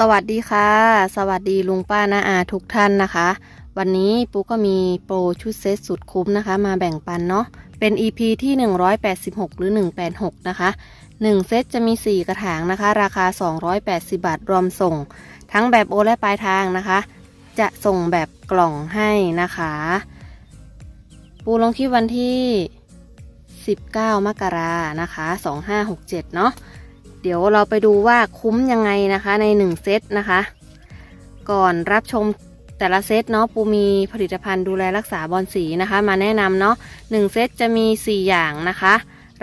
สวัสดีค่ะ สวัสดีลุงป้านาอาทุกท่านนะคะ วันนี้ปูก็มีโปรชุดเซตสุดคุ้มนะคะ มาแบ่งปันเนาะเป็น EP ที่ 186 หรือ 186 นะคะ 1 เซตจะมี 4 กระถางนะคะ ราคา 280 บาทรวมส่ง ทั้งแบบโอนและปลายทางนะคะ จะส่งแบบกล่องให้นะคะ ปูลงคลิปวันที่ 19 มกรานะคะ 2567 เนาะ เดี๋ยวเราไปดูว่าคุ้มยังไงนะคะใน 1 เซตนะคะ ก่อนรับชมแต่ละเซตเนาะปูมีผลิตภัณฑ์ดูแลรักษาบอลสีนะคะ มาแนะนำเนาะ1เซตจะมี 4 อย่างนะคะ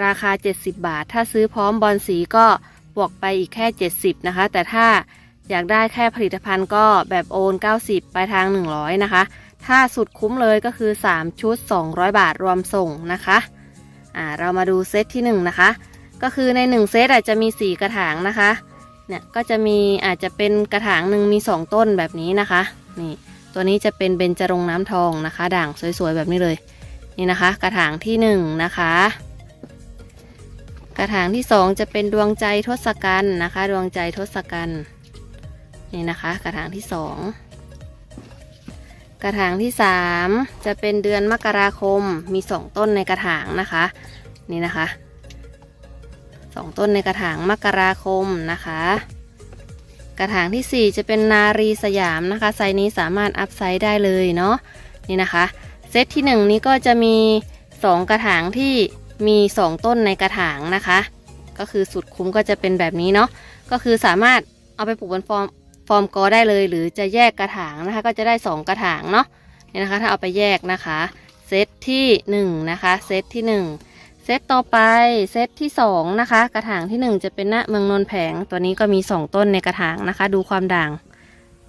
ราคา 70 บาท ถ้าซื้อพร้อมบอลสีก็บวกไปอีกแค่ 70 นะคะ แต่ถ้าอยากได้แค่ผลิตภัณฑ์ก็แบบโอน 90 ไปทาง 100 นะคะ ถ้าสุดคุ้มเลยก็คือ 3 ชุด 200 บาทรวมส่งนะคะอ่าเรามาดูเซตที่ 1 นะคะ ก็คือใน1เซตอาจจะมี4กระถางนะคะ เนี่ยก็จะมีอาจจะเป็นกระถางหนึ่งมี2ต้นแบบนี้นะคะ นี่ ตัวนี้จะเป็นเบญจรงน้ำทองนะคะ ด่างสวยๆแบบนี้เลย นี่นะคะ กระถางที่1นะคะ กระถางที่2จะเป็นดวงใจทศกัณฐ์นะคะ ดวงใจทศกัณฐ์นี่นะคะ กระถางที่2กระถางที่ 3 จะเป็นเดือนมกราคมมี 2 ต้นในกระถางนะคะ นี่นะคะ สองต้นในกระถางมกราคมนะคะ กระถางทีสี่ 4 จะเป็นนารีสยามนะคะ ไซนี้สามารถอัพไซส์ได้เลยเนาะนี่นะคะ เซตที่ 1 นี้ก็จะมี 2 กระถางที่มี 2 ต้นในกระถางนะคะ ก็คือสุดคุ้มก็จะเป็นแบบนี้เนาะก็คือสามารถเอาไปปลูกบนฟอร์มฟอร์มกอได้เลย หรือจะแยกกระถางนะคะ ก็จะได้ 2 กระถางเนาะนี่นะคะถ้าเอาไปแยกนะคะเซตที่ 1 นะคะ เซตที่ 1 เซตต่อไปเซตที่ 2 นะคะ กระถางที่ 1 จะเป็นหน้าเมืองนนท์แผง ตัวนี้ก็มี 2 ต้นในกระถางนะคะ ดูความด่าง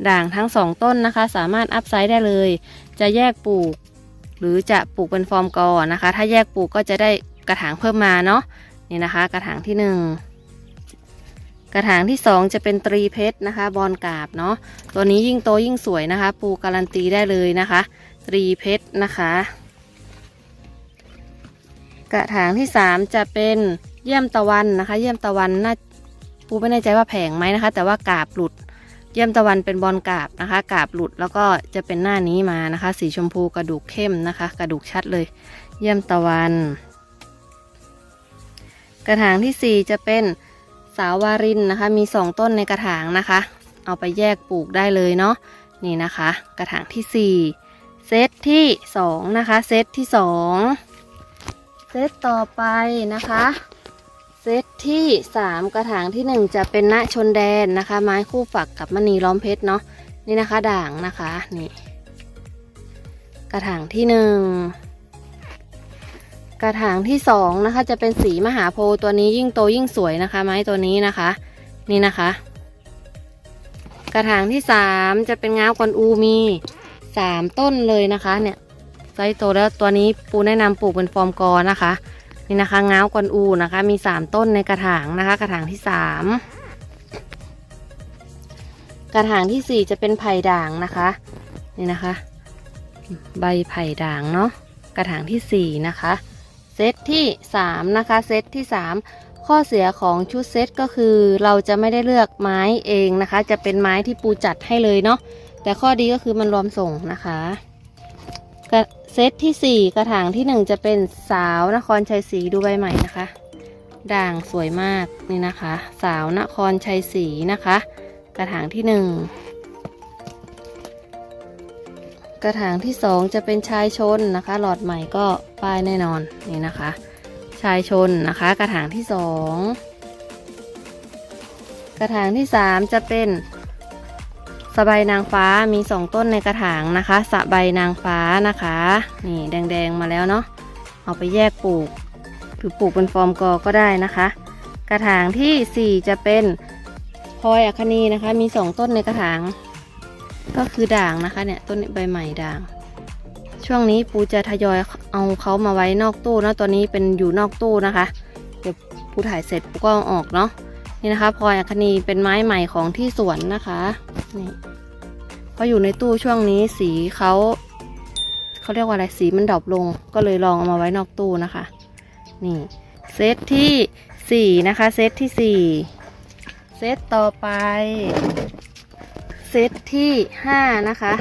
ด่างทั้ง 2 ต้นนะคะ สามารถอัพไซด์ได้เลย จะแยกปลูก หรือจะปลูกเป็นฟอร์มกอนะคะ ถ้าแยกปลูกก็จะได้กระถางเพิ่มมาเนาะนี่นะคะ กระถางที่ 1 กระถางที่ 2 จะเป็นตรีเพชรนะคะ บอลกาบเนาะตัวนี้ยิ่งโตยิ่งสวยนะคะ ปลูกการันตีได้เลยนะคะ ตรีเพชรนะคะ กระถางที่3จะเป็นเยี่ยมตะวันนะคะ เยี่ยมตะวันน่าปูไม่แน่ใจว่าแผงไหมนะคะ แต่ว่ากาบหลุด เยี่ยมตะวันเป็นบอลกาบนะคะ กาบหลุดแล้วก็จะเป็นหน้านี้มานะคะ สีชมพูกระดูกเข้มนะคะ กระดูกชัดเลย เยี่ยมตะวัน กระถางทีสี่4จะเป็นสาววารินนะคะ มี2ต้นในกระถางนะคะ เอาไปแยกปลูกได้เลยเนาะนี่นะคะ กระถางทีสี่4เซตที่2นะคะ เซตที่2 เซตต่อไปนะคะ เซตที่3กระถางที่1จะเป็นณชนแดนนะคะ ไม้คู่ฝักกับมณีล้อมเพชรเนาะนี่นะคะ ด่างนะคะนี่ กระถางที่1กระถางที่2นะคะ จะเป็นสีมหาโพธิ์ตัวนี้ยิ่งโตยิ่งสวยนะคะ ไม้ตัวนี้นะคะ นี่นะคะ กระถางที่3จะเป็นง้าวกวนอูมี3ต้นเลยนะคะ เนี่ย ไซส์โตแล้วตัวนี้ปูแนะนำปลูกเป็นฟอร์มกอนะคะ นี่นะคะง้าวกวนอูนะคะ มี3ต้นในกระถางนะคะ กระถางที่3กระถางทีสี่4จะเป็นไผ่ด่างนะคะ นี่นะคะ ใบไผ่ด่างเนาะกระถางทีสี่4นะคะเซตที่3นะคะเซตที่3ข้อเสียของชุดเซตก็คือเราจะไม่ได้เลือกไม้เองนะคะ จะเป็นไม้ที่ปูจัดให้เลยเนาะแต่ข้อดีก็คือมันรวมส่งนะคะ เซตที่ 4 กระถางที่ 1 จะเป็นสาวนครชัยศรีดูใบใหม่นะคะ ด่างสวยมากนี่นะคะ สาวนครชัยศรีนะคะ กระถางที่ 1 กระถางที่ 2 จะเป็นชายชนนะคะ หลอดใหม่ก็ป้ายแน่นอนนี่นะคะ ชายชนนะคะ กระถางที่ 2 กระถางที่ 3 จะเป็น สบายนางฟ้ามีสองต้นในกระถางนะคะสบายนางฟ้านะคะ นี่แดงๆมาแล้วเนาะเอาไปแยกปลูก หรือปลูกเป็นฟอร์มกอก็ได้นะคะ กระถางที่ 4 จะเป็นพลอยอัคนีนะคะ มีสองต้นในกระถาง ก็คือด่างนะคะเนี่ยต้นใบใหม่ด่าง ช่วงนี้ปูจะทยอยเอาเขามาไว้นอกตู้นะตัวนี้เป็นอยู่นอกตู้นะคะ เดี๋ยวปูถ่ายเสร็จปูก็เอาออกเนาะ นี่นะคะพลอยอัคนีเป็นไม้ใหม่ของที่สวนนะคะนี่พออยู่ในตู้ช่วงนี้สีเขาเขาเรียกว่าอะไรสีมันดรอปลง ก็เลยลองเอามาไว้นอกตู้นะคะ นี่เซตที่สี่นะคะเซตที่สี่เซตต่อไปเซตที่ห้านะคะ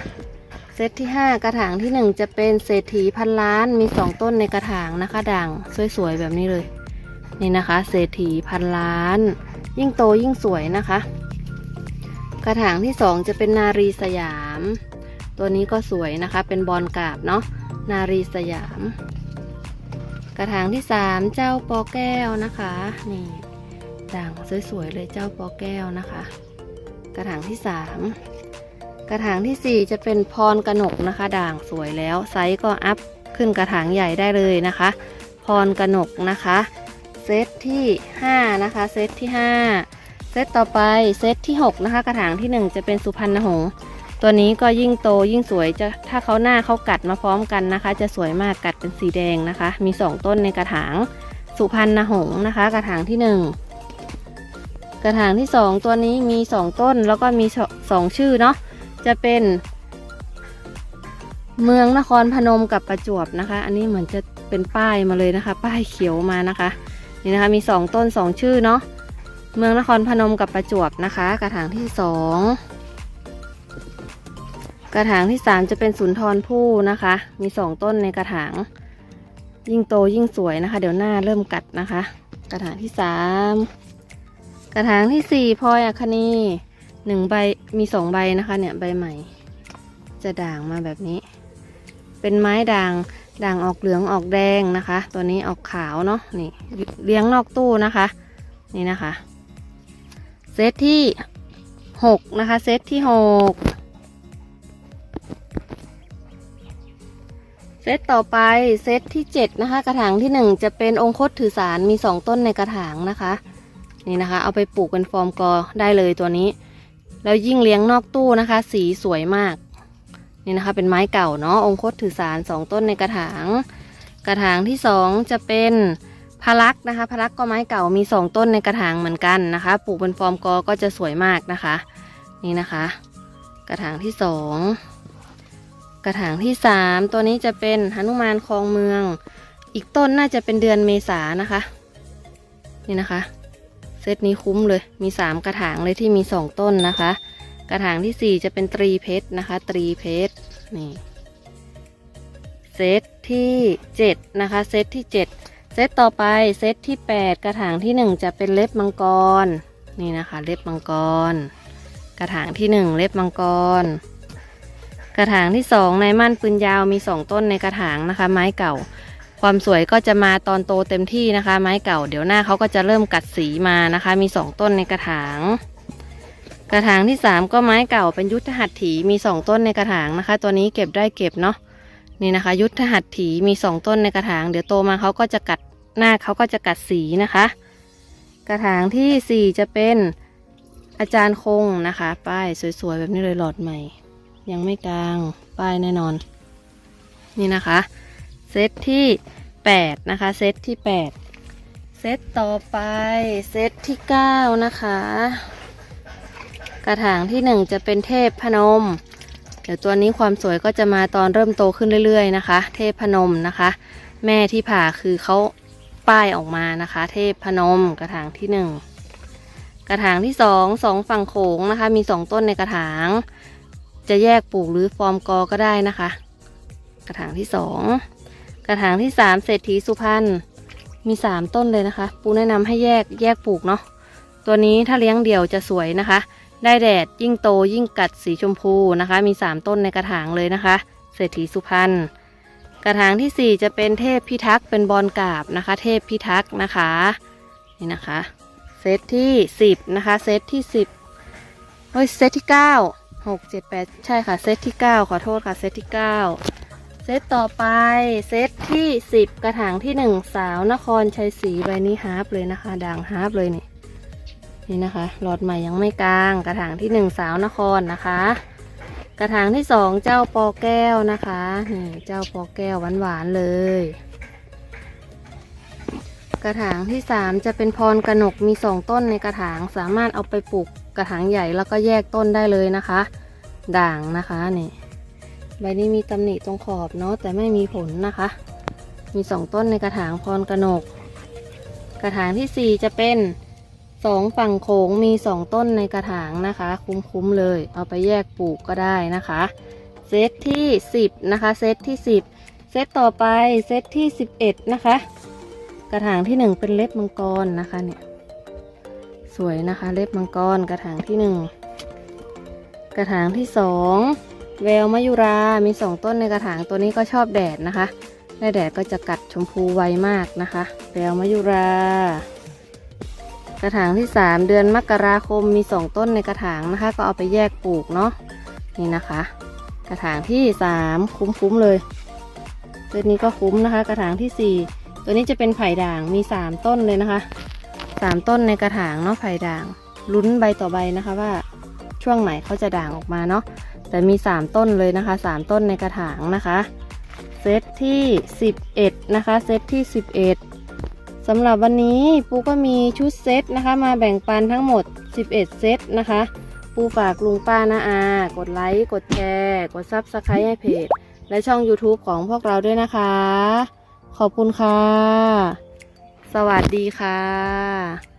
เซตที่ห้ากระถางที่หนึ่งจะเป็นเศรษฐีพันล้านมีสองต้นในกระถางนะคะด่างสวยๆแบบนี้เลย นี่นะคะ เศรษฐีพันล้าน ยิ่งโตยิ่งสวยนะคะ กระถางที่สองจะเป็นนารีสยาม ตัวนี้ก็สวยนะคะ เป็นบอลกราบเนาะนารีสยาม กระถางที่สามเจ้าปอแก้วนะคะ นี่ด่างสวยๆเลยเจ้าปอแก้วนะคะ กระถางที่สามกระถางที่สี่จะเป็นพรกหนกนะคะ ด่างสวยแล้วไซส์ก็อัพขึ้นกระถางใหญ่ได้เลยนะคะ พรกหนกนะคะ เซตที่ห้านะคะเซตที่ห้าเซตต่อไปเซตที่หกนะคะ กระถางที่หนึ่งจะเป็นสุพรรณหงส์ตัวนี้ก็ยิ่งโตยิ่งสวยจะถ้าเขาหน้าเขากัดมาพร้อมกันนะคะ จะสวยมากกัดเป็นสีแดงนะคะ มีสองต้นในกระถางสุพรรณหงส์นะคะ กระถางที่หนึ่งกระถางที่สองตัวนี้มีสองต้นแล้วก็มีสองชื่อเนาะจะเป็น เมืองนครพนมกับประจวบนะคะ อันนี้เหมือนจะเป็นป้ายมาเลยนะคะ ป้ายเขียวมานะคะ นี่นะคะมีสองต้นสองชื่อเนาะเมืองนครพนมกับประจวบนะคะ กระถางที่สองกระถางที่สามจะเป็นสุนทรภู่นะคะ มีสองต้นในกระถาง ยิ่งโตยิ่งสวยนะคะ เดี๋ยวหน้าเริ่มกัดนะคะ กระถางที่สามกระถางที่สี่พลอยอัคนีหนึ่งใบมีสองใบนะคะเนี่ยใบใหม่ จะด่างมาแบบนี้ เป็นไม้ด่าง ด่างออกเหลืองออกแดงนะคะ ตัวนี้ออกขาวเนาะนี่เลี้ยงนอกตู้นะคะ นี่นะคะ เซตที่หกนะคะ เซตที่หกเซตต่อไปเซตที่เจ็ดนะคะ กระถางที่หนึ่งจะเป็นองคตถือสารมีสองต้นในกระถางนะคะ นี่นะคะ เอาไปปลูกเป็นฟอร์มกอได้เลยตัวนี้ แล้วยิ่งเลี้ยงนอกตู้นะคะ สีสวยมาก นี่นะคะ เป็นไม้เก่าเนาะองคตถือสารสองต้นในกระถาง กระถางที่สองจะเป็นพารักนะคะพารักก็ไม้เก่ามีสองต้นในกระถางเหมือนกันนะคะ ปลูกเป็นฟอร์มกอก็จะสวยมากนะคะ นี่นะคะ กระถางที่สองกระถางที่สามตัวนี้จะเป็นหนุมานคลองเมือง อีกต้นน่าจะเป็นเดือนเมษานะคะ นี่นะคะ เซตนี้คุ้มเลยมีสามกระถางเลยที่มีสองต้นนะคะ กระถางที่สี่จะเป็นตรีเพชรนะคะตรีเพชรนี่เซตที่เจ็ดนะคะเซตที่เจ็ดเซตต่อไปเซตที่แปดกระถางที่หนึ่งจะเป็นเล็บมังกรนี่นะคะเล็บมังกร กระถางที่หนึ่งเล็บมังกร กระถางที่สองในมั่นปืนยาวมีสองต้นในกระถางนะคะ ไม้เก่า ความสวยก็จะมาตอนโตเต็มที่นะคะ ไม้เก่า เดี๋ยวหน้าเขาก็จะเริ่มกัดสีมานะคะ มีสองต้นในกระถาง กระถางที่สามก็ไม้เก่าเป็นยุทธหัตถีมีสองต้นในกระถางนะคะ ตัวนี้เก็บได้เก็บเนาะนี่นะคะ ยุทธหัตถีมีสองต้นในกระถาง เดี๋ยวโตมาเขาก็จะกัดหน้าเขาก็จะกัดสีนะคะ กระถางที่สี่จะเป็นอาจารย์คงนะคะ ป้ายสวยๆแบบนี้เลยหลอดใหม่ ยังไม่กลางป้ายแน่นอน นี่นะคะเซตที่8นะคะเซตที่8เซตต่อไปเซตที่9นะคะ กระถางที่1จะเป็นเทพพนม เดี๋ยวตัวนี้ความสวยก็จะมาตอนเริ่มโตขึ้นเรื่อยๆนะคะ เทพพนมนะคะ แม่ที่ผ่าคือเขาป้ายออกมานะคะ เทพพนมกระถางที่1กระถางที่2 2ฝั่งโขงนะคะ มี2ต้นในกระถาง จะแยกปลูกหรือฟอร์มกอก็ได้นะคะ กระถางที่สองกระถางที่สามเศรษฐีสุพรรณมีสามต้นเลยนะคะ ปูแนะนำให้แยกแยกปลูกเนาะตัวนี้ถ้าเลี้ยงเดี่ยวจะสวยนะคะ ได้แดดยิ่งโตยิ่งกัดสีชมพูนะคะ มีสามต้นในกระถางเลยนะคะ เศรษฐีสุพรรณกระถางที่สี่จะเป็นเทพพิทักษ์เป็นบอลกาบนะคะ เทพพิทักษ์นะคะนี่นะคะเซตที่สิบนะคะเซตที่สิบเฮ้ยเซตที่เก้าหกเจ็ดแปดใช่ค่ะเซตที่เก้าขอโทษค่ะเซตที่เก้าเซตต่อไปเซตที่สิบกระถางที่หนึ่งสาวนครชัยศรีใบนี้ฮาร์ปเลยนะคะด่างฮาร์ปเลยนี่ นี่นะคะหลอดใหม่ยังไม่กลาง กระถางที่หนึ่งสาวนครนะคะ กระถางที่สองเจ้าปอแก้วนะคะนี่เจ้าปอแก้วหวานๆเลย กระถางที่สามจะเป็นพรกระหนกมีสองต้นในกระถางสามารถเอาไปปลูกกระถางใหญ่แล้วก็แยกต้นได้เลยนะคะ ด่างนะคะนี่ใบนี้มีตำหนิตรงขอบเนาะแต่ไม่มีผลนะคะ มีสองต้นในกระถางพรกระหนก กระถางที่สี่จะเป็น สองฝั่งโขงมีสองต้นในกระถางนะคะ คุ้มๆเลย เอาไปแยกปลูกก็ได้นะคะ เซตที่สิบนะคะ เซตที่สิบเซตต่อไปเซตที่สิบเอ็ดนะคะ กระถางที่หนึ่งเป็นเล็บมังกรนะคะเนี่ยสวยนะคะเล็บมังกรกระถางที่หนึ่งกระถางที่สองแววมะยุรามีสองต้นในกระถางตัวนี้ก็ชอบแดดนะคะได้แดดก็จะกัดชมพูไวมากนะคะ แววมะยุรา กระถางที่สามเดือนมกราคมมีสองต้นในกระถางนะคะ ก็เอาไปแยกปลูกเนาะนี่นะคะ กระถางที่สามคุ้มๆเลยตัวนี้ก็คุ้มนะคะ กระถางที่สี่ตัวนี้จะเป็นไผ่ด่างมีสามต้นเลยนะคะสามต้นในกระถางเนาะไผ่ด่างลุ้นใบต่อใบนะคะว่าช่วงไหนเขาจะด่างออกมาเนาะแต่มีสามต้นเลยนะคะสามต้นในกระถางนะคะเซตที่สิบเอ็ดนะคะ เซตที่สิบเอ็ด สำหรับวันนี้ปูก็มีชุดเซตนะคะ มาแบ่งปันทั้งหมด 11 เซตนะคะ ปูฝากลุงป้านาอา กดไลค์ กดแชร์ กดซับสไครต์ให้เพจ และช่อง YouTube ของพวกเราด้วยนะคะ ขอบคุณค่ะ สวัสดีค่ะ